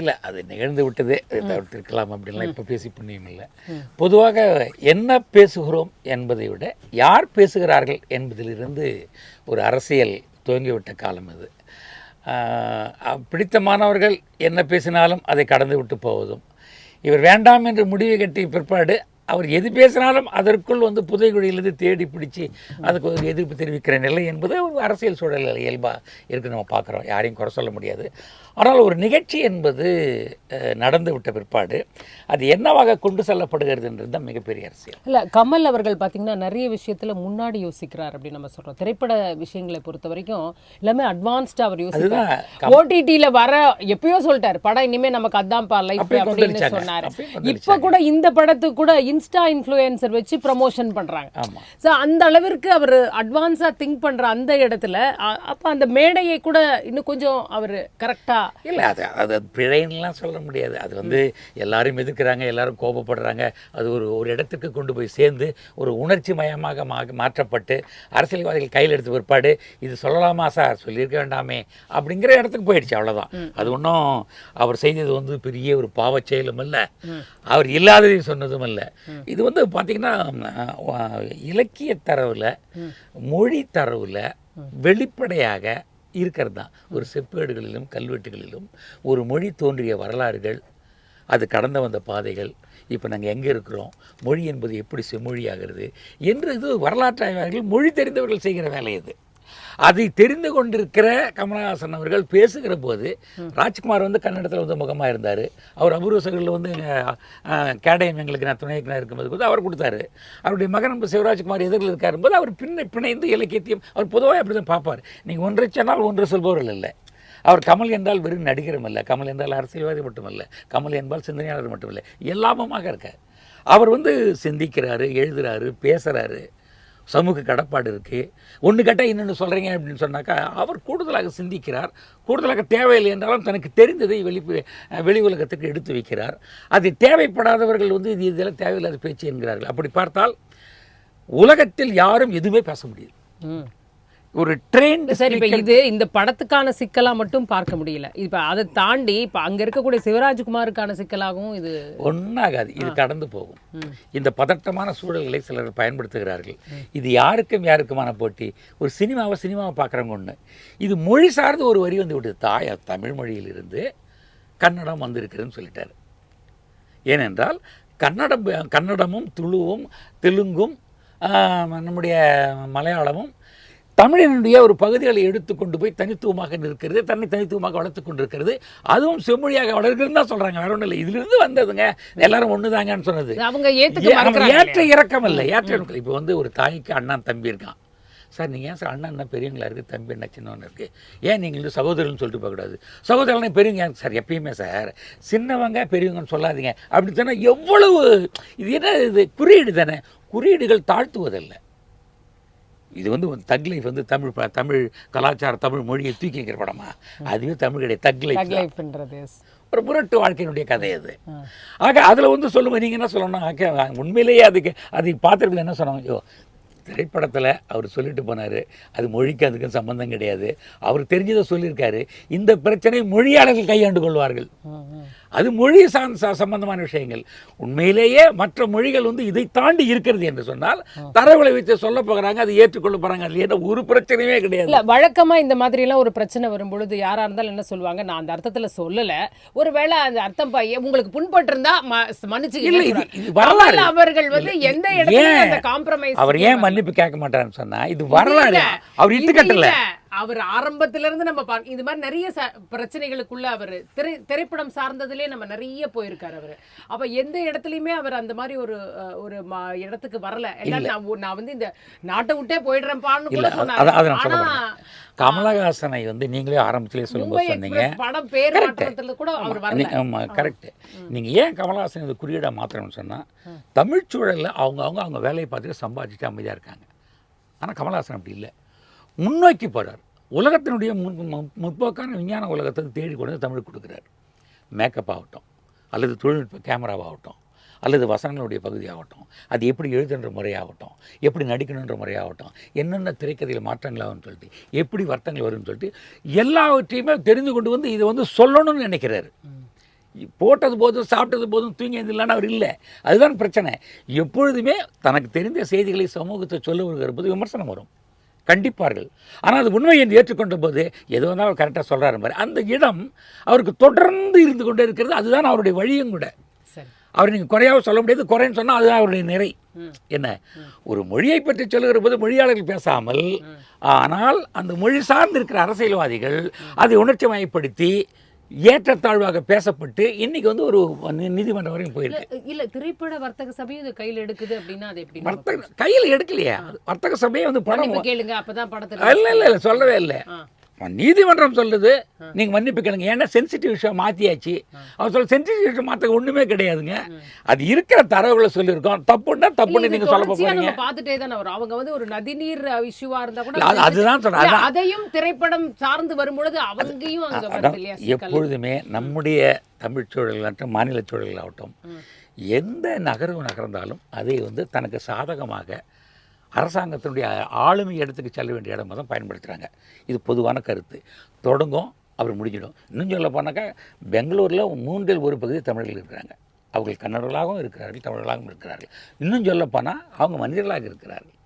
இல்லை அது நிகழ்ந்து விட்டதே அதை தவிர்த்திருக்கலாம் அப்படின்லாம் இப்போ பேசி புண்ணியம் இல்லை. பொதுவாக என்ன பேசுகிறோம் என்பதை விட யார் பேசுகிறார்கள் என்பதிலிருந்து ஒரு அரசியல் துவங்கிவிட்ட காலம் இது பிடித்தமானவர்கள் என்ன பேசினாலும் அதை கடந்து விட்டு போவதும். இவர் வேண்டாம் என்று முடிவு கட்டிய பிற்பாடு அவர் எது பேசினாலும் அதற்குள் வந்து புதைகுழியிலிருந்து தேடி பிடிச்சி அதுக்கு ஒரு எதிர்ப்பு தெரிவிக்கிற நிலை என்பது ஒரு அரசியல் சூழல் இயல்பாக இருக்கு நம்ம பார்க்குறோம். யாரையும் குறை சொல்ல முடியாது. ஆனால் ஒரு நிகழ்ச்சி என்பது நடந்து விட்ட பிற்பாடு அது என்னவாக கொண்டு செல்லப்படுகிறதுன்றது தான் மிகப்பெரிய அரசியல். இல்ல கமல் அவர்கள் பாத்தீங்கன்னா நிறைய விஷயத்துல முன்னாடி யோசிக்கிறார் அப்படின்னு நம்ம சொல்றோம். திரைப்பட விஷயங்களை பொறுத்த வரைக்கும் எல்லாமே அட்வான்ஸ்டா அவர் யோசிக்கிறார். ஓடிடில வர எப்பயோ சொல்லிட்டாரு படம் இனிமே நமக்கு அதான்ப்பா லைஃப் அப்படின்னு. சொன்னாரு. இப்ப. கூட இந்த படத்துக்கு கூட இன்ஸ்டா இன்ஃப்ளூயன்சர் வச்சு ப்ரமோஷன் பண்றாங்க. ஆமாம் ஸோ அந்த அளவிற்கு அவர் அட்வான்ஸா திங்க் பண்ற அந்த இடத்துல அப்ப அந்த மேடையை கூட இன்னும் கொஞ்சம் அவர் கரெக்டா இல்லை அது அது பிழைன்னுலாம் சொல்ல முடியாது. அது வந்து எல்லாரும் எதிர்க்கிறாங்க எல்லாரும் கோபப்படுறாங்க. அது ஒரு ஒரு இடத்துக்கு கொண்டு போய் சேர்ந்து ஒரு உணர்ச்சி மயமாக மா மாற்றப்பட்டு அரசியல்வாதிகள் கையில் எடுத்த பிற்பாடு இது சொல்லலாமா சார்? சொல்லியிருக்க வேண்டாமே அப்படிங்கிற இடத்துக்கு போயிடுச்சு அவ்வளோதான் அது ஒன்றும் அவர் செய்தது வந்து பெரிய ஒரு பாவச் செயலும் இல்லை அவர் இல்லாததையும் சொன்னதும் இல்லை இது வந்து பார்த்திங்கன்னா இலக்கிய தரவில் மொழி தரவில் வெளிப்படையாக இருக்கிறது தான் ஒரு செப்பேடுகளிலும் கல்வெட்டுகளிலும் ஒரு மொழி தோன்றிய வரலாறுகள் அது கடந்து வந்த பாதைகள் இப்போ நாங்கள் எங்கே இருக்கிறோம் மொழி என்பது எப்படி செம்மொழியாகிறது என்று இது வரலாற்று ஆய்வாளர்கள் மொழி தெரிந்தவர்கள் செய்கிற வேலை இது அதை தெரிந்து கொண்டிருக்கிற கமலஹாசன் அவர்கள் பேசுகிற போது ராஜ்குமார் வந்து கன்னடத்தில் வந்து முகமாக இருந்தார். அவர் அபூர்வ வந்து கேடயம் எங்களுக்கு நான் துணைக்கு இருக்கும்போது கூட அவர் கொடுத்தாரு. அவருடைய மகன் சிவராஜ்குமார் எதிரில் இருக்கார் போது அவர் பின்ன பிணைந்து இலக்கியத்தையும் அவர் பொதுவாக அப்படி தான் பார்ப்பார். நீங்கள் ஒன்றை சொன்னால் ஒன்று சொல்பவர்கள் இல்லை அவர் கமல் என்றால் வெறும் நடிகரும் அல்ல. கமல் என்றால் அரசியல்வாதி மட்டுமல்ல. கமல் என்பால் சிந்தனையாளர் மட்டுமில்லை. எல்லாமுமாக இருக்கார். அவர் வந்து சிந்திக்கிறாரு எழுதுறாரு பேசுகிறாரு சமூக கடப்பாடு இருக்குது ஒன்று கேட்டால் இன்னொன்று சொல்கிறீங்க அப்படின்னு சொன்னாக்கா அவர் கூடுதலாக சிந்திக்கிறார். கூடுதலாக தேவையில்லை என்றாலும் தனக்கு தெரிந்ததை வெளி வெளி உலகத்துக்கு எடுத்து வைக்கிறார். அது தேவைப்படாதவர்கள் வந்து இது இதெல்லாம் தேவையில்லாத பேச்சு என்கிறார்கள். அப்படி பார்த்தால் உலகத்தில் யாரும் எதுவுமே பேச முடியாது ஒரு ட்ரெயின் சரி இப்ப இது இந்த படத்துக்கான சிக்கலா மட்டும் பார்க்க முடியல. இப்ப அதை தாண்டி இப்ப அங்க இருக்கக்கூடிய சிவராஜ்குமாருக்கான சிக்கலாகவும் இது ஒன்றாகாது இது கடந்து போகும். இந்த பதட்டமான சூழல்களை சிலர் பயன்படுத்துகிறார்கள். இது யாருக்கும் யாருக்குமான போட்டி? ஒரு சினிமாவை சினிமாவை பார்க்குறவங்க ஒன்று இது மொழி சார்ந்து ஒரு வரி வந்து விடுது தாய தமிழ் மொழியிலிருந்து கன்னடம் வந்திருக்குதுன்னு சொல்லிட்டாரு. ஏனென்றால் கன்னடம் கன்னடமும் துளுவும் தெலுங்கும் நம்முடைய மலையாளமும் தமிழினுடைய ஒரு பகுதிகளை எடுத்துக்கொண்டு போய் தனித்துவமாக நிற்கிறது தன்னை தனித்துவமாக வளர்த்து கொண்டிருக்கிறது. அதுவும் செம்மொழியாக வளர்க்கிறதுன்னு தான் சொல்கிறாங்க வேற ஒன்றும் இல்லை. இதிலிருந்து வந்ததுங்க. எல்லாரும் ஒன்று தாங்கன்னு சொன்னது. அவங்க ஏற்ற இறக்கம் இல்லை. ஏற்ற இறக்கம் இப்போ வந்து ஒரு தாய்க்கு அண்ணன் தம்பி இருக்கான். சார் நீங்கள் ஏன் சார் அண்ணன் என்ன பெரியவங்களா இருக்குது தம்பி என்ன சின்னவன் இருக்குது ஏன் நீங்கள் வந்து சகோதரன் சொல்லிட்டு போகக்கூடாது? சகோதரனை பெரியவங்க சார் எப்பயுமே சார் சின்னவங்க பெரியவங்கன்னு சொல்லாதீங்க. அப்படி சொன்னால் எவ்வளவு இது என்ன இது குறியீடு தானே? குறியீடுகள் தாழ்த்துவதல்ல. இது வந்து தக் லைஃப் வந்து தமிழ் தமிழ் கலாச்சார தமிழ் மொழியை தூக்கி வைக்கிற படமா? அதுவே தமிழ் கிடையாது தக் லைஃப் ஒரு புரட்டு வாழ்க்கையினுடைய கதை அது. ஆக அதில் வந்து சொல்லும்போது நீங்கள் என்ன சொல்லணும் உண்மையிலேயே அதுக்கு அதை பார்த்துருக்கல என்ன சொன்னாங்க ஐயோ திரைப்படத்தில் அவர் சொல்லிட்டு போனார் அது மொழிக்கு அதுக்கு சம்பந்தம் கிடையாது. அவர் தெரிஞ்சதை சொல்லியிருக்காரு. இந்த பிரச்சனை மொழியாளர்கள் கையாண்டு கொள்வார்கள். அது மொழி சார்ந்த சம்பந்தமான விஷயங்கள். உண்மையிலேயே மற்ற மொழிகள் வந்து இதை தாண்டி இருக்கிறது என்று சொன்னால் தரவுகளை வச்சு சொல்ல போகிறாங்க அது ஏற்றுக்கொள்ள போகிறாங்க அது என்ன ஒரு பிரச்சனையுமே கிடையாது. இல்ல வழக்கமா இந்த மாதிரி எல்லாம் ஒரு பிரச்சனை வரும்பொழுது யாரா இருந்தாலும் என்ன சொல்லுவாங்க நான் அந்த அர்த்தத்துல சொல்லல. ஒருவேளை அந்த அர்த்தம் உங்களுக்கு புண்பட்டு இருந்தா மன்னிச்சு இல்ல, இது- வரலாறு. அவர்கள் வந்து எந்த இடத்துல அந்த காம்ப்ரமைஸ் அவர் ஏன் மன்னிப்பு கேட்க மாட்டாருன்னு சொன்னா இது வரலாறு. அவர் இட்டு கட்டல அவர் ஆரம்பத்துல இருந்து நம்ம பா- இது மாதிரி நிறைய ச- பிரச்சனைகளுக்குள்ள அவர் திரை திரைப்படம் சார்ந்ததுலயே நம்ம நிறைய போயிருக்காரு அவர். அப்ப எந்த இடத்துலயுமே அவர் அந்த மாதிரி ஒரு ஒரு இடத்துக்கு வரல. நான் வந்து இந்த நாட்டை விட்டே போயிடுறேன்பான்னு இல்ல கூட போறேன். கமலஹாசனை வந்து நீங்களே ஆரம்பத்திலே சொல்லும்போது சொன்னீங்க. படம் பேர். மாற்றத்துல கூட அவர் வரல. ஆமாம் கரெக்ட் நீங்கள் ஏன் கமலஹாசன் இது குறியீடாக மாத்திரம்னு சொன்னால் தமிழ் சூழலில் அவங்க அவங்க அவங்க வேலையை பார்த்துட்டு சம்பாதிச்சுட்டு அமைதியாக இருக்காங்க. ஆனால் கமலஹாசன் அப்படி இல்லை. முன்னோக்கி போகிறார் உலகத்தினுடைய முன் முற்போக்கான விஞ்ஞான உலகத்தை தேடி கொண்டு தமிழ் கொடுக்குறார். மேக்கப் ஆகட்டும் அல்லது தொழில்நுட்ப கேமராவாகட்டும் அல்லது வசனங்களுடைய பகுதியாகட்டும் அது எப்படி எழுதுன்ற முறையாகட்டும் எப்படி நடிக்கணுன்ற முறையாகட்டும் என்னென்ன திரைக்கதையில் மாற்றங்கள் ஆகும்னு சொல்லிட்டு எப்படி வர்த்தங்கள் வரும்னு சொல்லிட்டு எல்லாவற்றையுமே தெரிந்து கொண்டு வந்து இதை வந்து சொல்லணும்னு நினைக்கிறாரு. போட்டது போதும் சாப்பிட்டது போதும் தூங்கி எழுந்திரலான்னு அவர் இல்லை. அதுதான் பிரச்சனை. எப்பொழுதுமே தனக்கு தெரிந்த செய்திகளை சமூகத்தை போது விமர்சனம் வரும். கண்டிப்பார்கள். ஆனால் அது உண்மை என்று ஏற்றுக்கொண்ட போது எது வந்தாலும் அவர் கரெக்டாக சொல்கிறாரு பாரு. அந்த இடம் அவருக்கு தொடர்ந்து இருந்து கொண்டே இருக்கிறது. அதுதான் அவருடைய வழியும் கூட. அவர் நீங்கள் குறையாக சொல்ல முடியாது. குறைன்னு சொன்னால் அதுதான் அவருடைய நிறை. என்ன? ஒரு மொழியை பற்றி சொல்லுகிற போது மொழியாளர்கள் பேசாமல் ஆனால் அந்த மொழி சார்ந்து இருக்கிற அரசியல்வாதிகள் அதை உணர்ச்சி மயப்படுத்தி ஏற்றத்தாழ்வாக பேசப்பட்டு இன்னைக்கு வந்து ஒரு நீதிமன்றம் வரையும் போயிருக்கு. இல்ல திரைப்பட வர்த்தக சபையும் இது கையில எடுக்குது அப்படின்னா அது எப்படி? வர்த்தக கையில் எடுக்கலையே. வர்த்தக சபையே வந்து படம் கேளுங்க அப்பதான் படத்துல இல்லை இல்லை இல்லை சொல்லவே இல்லை. நீதிமன்றம் சொல்லுது நீங்கள் மன்னிப்பு கேளுங்க. ஏன்னா சென்சிட்டிவ் விஷயம் மாற்றியாச்சு அவர் சொல்ல சென்சிட்டிவ் விஷயம் மாற்ற ஒன்றுமே கிடையாதுங்க. அது இருக்கிற தரவுகளை சொல்லியிருக்கோம். தப்புன்னா தப்புன்னு நீங்கள் சொல்ல போகிறீங்க பார்த்துட்டே தானே வரும். அவங்க வந்து ஒரு நதிநீர் இஷ்யூவா இருந்தா கூட அதுதான் அதான். அதையும் திரைப்படம் சார்ந்து வரும்பொழுது அவங்கயும் எப்பொழுதுமே நம்முடைய தமிழ் சூழலாகட்டும் மாநில சூழலாகட்டும் எந்த நகர்வு நகர்ந்தாலும் அதை வந்து தனக்கு சாதகமாக அரசாங்கத்தினுடைய ஆளுமை இடத்துக்கு செல்ல வேண்டிய இடமாக தான் பயன்படுத்துகிறாங்க இது பொதுவான கருத்து. தொடங்கும் அவர் முடிஞ்சிடும். இன்னும் சொல்ல போனாக்கா பெங்களூரில் மூன்றில் ஒரு பகுதி தமிழர்கள் இருக்கிறாங்க. அவர்கள் கன்னடர்களாகவும் இருக்கிறார்கள் தமிழர்களாகவும் இருக்கிறார்கள். இன்னும் சொல்லப்போனால் அவங்க மனிதர்களாக இருக்கிறார்கள்.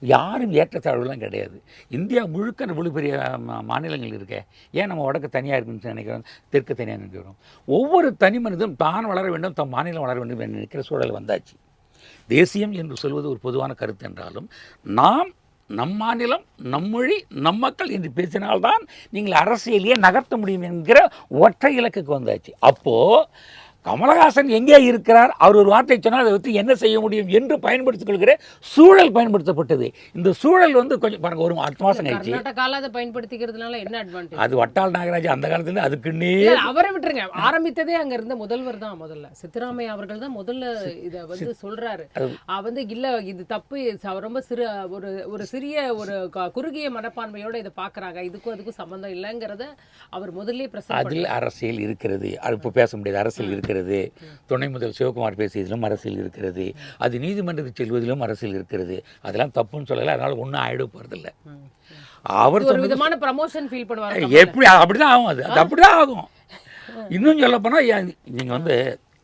யாரும் ஏற்றத்தாழ்வுலாம் கிடையாது. இந்தியா முழுக்க இவ்வளோ பெரிய மா- மாநிலங்கள் இருக்கே. ஏன் நம்ம வடக்கு தனியாக இருக்குன்னு நினைக்கிறோம்? தெற்கு தனியாக நினைக்கிறோம்? ஒவ்வொரு தனி மனிதனும் தான் வளர வேண்டும் தம் மாநிலம் வளர வேண்டும் என்று நினைக்கிற சூழல் வந்தாச்சு. தேசியம் என்று சொல்வது ஒரு பொதுவான கருத்து என்றாலும் நாம் நம் மாநிலம் நம் மொழி நம் மக்கள் என்று பேசினால்தான் நீங்கள் அரசியலையே நகர்த்த முடியும் என்கிற ஒற்றை இலக்குக்கு வந்தாச்சு. அப்போது கமலஹாசன் எங்கே இருக்கிறார்? அவர் ஒரு வார்த்தை சொன்னால் அதை வச்சு என்ன செய்ய முடியும் என்று பயன்படுத்திக் கொள்கிற சூழல் பயன்படுத்தப்பட்டது. இந்த சூழல் வந்து கொஞ்சம் பாருங்க ஒரு அடுத்த மாதம் அதை பயன்படுத்திக்கிறதுனால என்ன அட்வான்டேஜ் அது வட்டால் நாகராஜ் அந்த காலத்துல அதுக்குன்னே அவரை விட்டுருங்க. ஆரம்பித்ததே அங்க இருந்த முதல்வர் தான் முதல்ல. சித்தராமையா அவர்கள் தான் முதல்ல இத வந்து சொல்றாரு. வந்து இல்ல இது தப்பு. ரொம்ப சிறு ஒரு ஒரு சிறிய ஒரு குறுகிய மனப்பான்மையோட இதை பாக்குறாங்க இதுக்கும் அதுக்கும் சம்பந்தம் இல்லைங்கிறத அவர் முதல்ல அதில் அரசியல் இருக்கிறது. அது இப்போ பேச முடியாது. அரசியல் இருக்கிறது. துணை முதல் சிவகுமார் பேசியதிலும் அரசியல் இருக்கிறது. அது நீதிமன்றத்துக்கு செல்வதிலும் அரசியல் இருக்கிறது. அதெல்லாம் தப்புன்னு சொல்லலை. அதனால ஒன்றும் ஆயிட போகிறதில்ல அவர் ஒரு விதமான ப்ரமோஷன் ஃபீல் பண்ணுவாங்க எப்படி அப்படிதான் ஆகும் அது. அது அப்படிதான் ஆகும். இன்னும் சொல்ல போனால் நீங்கள் வந்து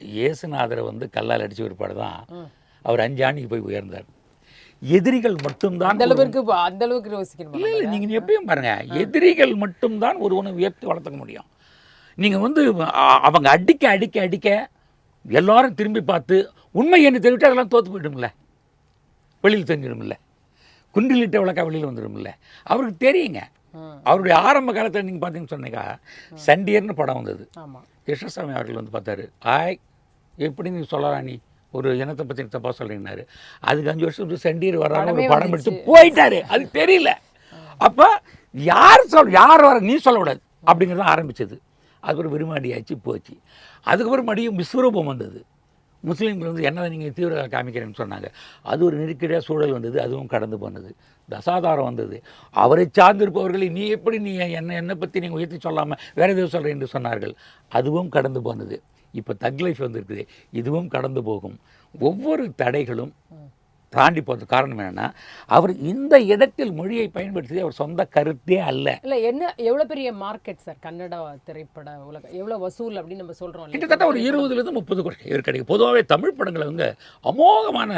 இயேசுநாதரை வந்து கல்லால் அடிச்ச பிற்பாடு தான் அவர் அஞ்சு ஆண்டுக்கு போய் உயர்ந்தார். எதிரிகள் மட்டும்தான் அந்த அளவுக்கு அந்த அளவுக்கு யோசிக்கணும் இல்லை நீங்கள் எப்பயும் பாருங்க. எதிரிகள் மட்டும்தான் ஒருவனை உயர்த்தி வளர்த்துக்க முடியும். நீங்கள் வந்து அவங்க அடிக்க அடிக்க அடிக்க எல்லாரும் திரும்பி பார்த்து உண்மை என்று தெரிவிட்டு அதெல்லாம் தோற்று போயிடும்ல. வெளியில் தெரிஞ்சிடும்ல. குண்டிலிட்ட விளக்கா வெளியில் வந்துடும்ல. அவருக்கு தெரியுங்க. அவருடைய ஆரம்ப காலத்தில் நீங்கள் பார்த்தீங்கன்னு சொன்னீங்க. சண்டியர்னு படம் வந்தது. கிருஷ்ணசாமி அவர்கள் வந்து பார்த்தாரு. ஆய் எப்படி நீ சொல்லலாம் நீ? ஒரு இனத்தை பற்றி தப்பாக சொல்கிறீங்கன்னாரு அதுக்கு அஞ்சு வருஷத்துக்கு செண்டீர் வர்றாங்க ஒரு படமே படம் எடுத்து போயிட்டாரு. அது தெரியல. அப்போ யார் சொல் யார் வர நீ சொல்லக்கூடாது. அப்படிங்கிறது ஆரம்பிச்சது. அதுக்கப்புறம் விரும்பாண்டியாச்சு போச்சு. அதுக்கப்புறம் மறுபடியும் விஸ்வரூபம் வந்தது. முஸ்லீம்கள் வந்து என்ன நீங்கள் தீவிர காமிக்கிறேன்னு சொன்னாங்க. அது ஒரு நெருக்கடியாக சூழல் வந்தது அதுவும் கடந்து போனது. தசாதாரம் வந்தது. அவரை சார்ந்திருப்பவர்களை நீ எப்படி நீ என்ன என்னை பற்றி நீங்கள் உயர்த்தி சொல்லாமல் வேறு எதுவும் சொல்கிறேன் என்று சொன்னார்கள். அதுவும் கடந்து போனது. இப்போ தக் லைஃப் வந்திருக்குது. இதுவும் கடந்து போகும். ஒவ்வொரு தடைகளும் தாண்டி போகிறது காரணம் என்னென்னா அவர் இந்த இடத்தில் மொழியை பயன்படுத்தியது அவர் சொந்த கருத்தே அல்ல. இல்ல என்ன எவ்வளவு பெரிய மார்க்கெட் சார் கன்னட திரைப்பட உலகம் எவ்வளவு வசூல் அப்படின்னு நம்ம இல்லையா? கிட்டத்தட்ட ஒரு இருபதுலேருந்து முப்பது கோடி. இவர் கிடைக்கும் பொதுவாகவே தமிழ் படங்களை வந்து அமோகமான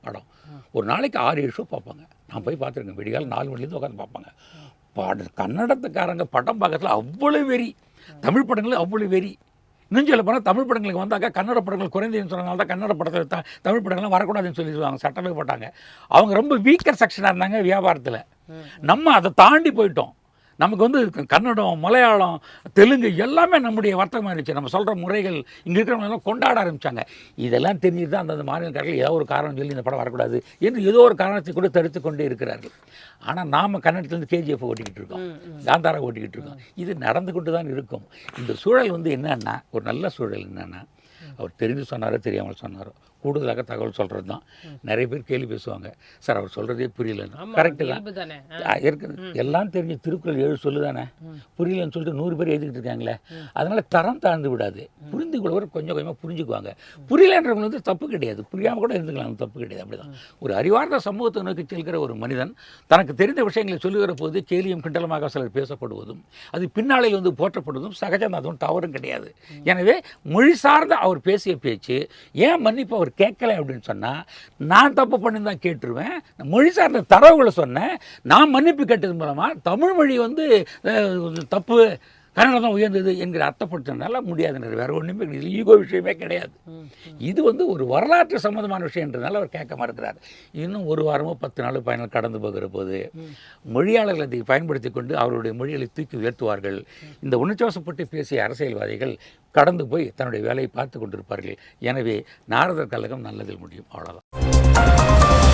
படம். ஒரு நாளைக்கு ஆறு ஷோ பார்ப்பாங்க. நான் போய் பார்த்துருக்கேன். விடிகால் நாலு மணிலேருந்து உட்காந்து பார்ப்பாங்க. பாட கன்னடத்துக்காரங்க படம் பார்க்கறதுல அவ்வளோ வெறி. தமிழ் படங்கள் அவ்வளோ வெறி. இன்னும் சொல்ல போனால் தமிழ் படங்களுக்கு வந்தாக்கா கன்னட படங்கள் குறைந்ததுன்னு சொன்னதால தான் கன்னட படத்தில் த தமிழ் படங்கள்லாம் வரக்கூடாதுன்னு சொல்லிடுவாங்க சட்டமே போட்டாங்க. அவங்க ரொம்ப வீக்கர் செக்ஷனாக இருந்தாங்க வியாபாரத்தில். நம்ம அதை தாண்டி போயிட்டோம். நமக்கு வந்து கன்னடம் மலையாளம் தெலுங்கு எல்லாமே நம்முடைய வர்த்தகமாக இருந்துச்சு. நம்ம சொல்கிற முறைகள் இங்கே இருக்கிறவங்க எல்லாம் கொண்டாட ஆரம்பிச்சாங்க. இதெல்லாம் தெரிஞ்சுட்டு தான் அந்தந்த மாநிலக்காரர்கள் ஏதோ ஒரு காரணம் சொல்லி இந்த படம் வரக்கூடாது என்று ஏதோ ஒரு காரணத்தை கூட தடுத்து கொண்டே இருக்கிறார்கள். ஆனால் நாம் கன்னடத்துலேருந்து கேஜிஎஃப் ஓட்டிக்கிட்டு இருக்கோம். காந்தாரா ஓட்டிக்கிட்டு இருக்கோம். இது நடந்து கொண்டு தான் இருக்கும். இந்த சூழல் வந்து என்னன்னா ஒரு நல்ல சூழல் என்னன்னா அவர் தெரிந்து சொன்னாரோ தெரியாமல் சொன்னாரோ கூடுதலாக தகவல் சொல்கிறது தான் நிறைய பேர் கேள்வி பேசுவாங்க. சார் அவர் சொல்கிறதே புரியலன்னு. கரெக்டு தான். தானே இருக்குது. எல்லாம் தெரிஞ்ச திருக்குறள் ஏழு சொல்லுதானே. புரியலன்னு சொல்லிட்டு நூறு பேர் எழுதிக்கிட்டு இருக்காங்களே. அதனால தரம் தாழ்ந்து விடாது. புரிந்து கொள்வர் கொஞ்சம் கொஞ்சமாக புரிஞ்சுக்குவாங்க. புரியலன்றவங்க வந்து தப்பு கிடையாது. புரியாமல் கூட இருந்துக்கலாம். தப்பு கிடையாது. அப்படிதான். ஒரு அறிவார்ந்த சமூகத்தை நோக்கி செல்கிற ஒரு மனிதன் தனக்கு தெரிந்த விஷயங்களை சொல்லுகிற போது கேலியும் கிண்டலமாக சிலர் பேசப்படுவதும் அது பின்னாளில் வந்து போற்றப்படுவதும் சகஜம். அதுவும் தவறும் கிடையாது. எனவே மொழி சார்ந்த அவர் பேசிய பேச்சு ஏன் மன்னிப்பு அவர் கேட்கல அப்படின்னு சொன்னால் நான் தப்பு பண்ணி தான் கேட்டுருவேன் மொழி சார்ந்த தரவுகளை சொன்னேன். நான் மன்னிப்பு கேட்டது மூலமாக தமிழ் மொழி வந்து தப்பு கன்னடம் தான் உயர்ந்தது என்கிற அர்த்தப்படுத்தினால முடியாதுன்றது வேற ஒன்றுமே கிடையாது. ஈகோ விஷயமே கிடையாது. இது வந்து ஒரு வரலாற்று சம்மந்தமான விஷயன்றதுனால அவர் கேட்க மறுக்கிறார். இன்னும் ஒரு வாரமோ பத்து நாள் பயணம் கடந்து போகிற போது மொழியாளர்கள் அதை பயன்படுத்தி கொண்டு அவருடைய மொழிகளை தூக்கி உயர்த்துவார்கள். இந்த உணர்ச்சிவசப்பட்டு பேசிய அரசியல்வாதிகள் கடந்து போய் தன்னுடைய வேலையை பார்த்து கொண்டிருப்பார்கள். எனவே நாரதர் கழகம் நல்லதில் முடியும். அவ்வளோதான்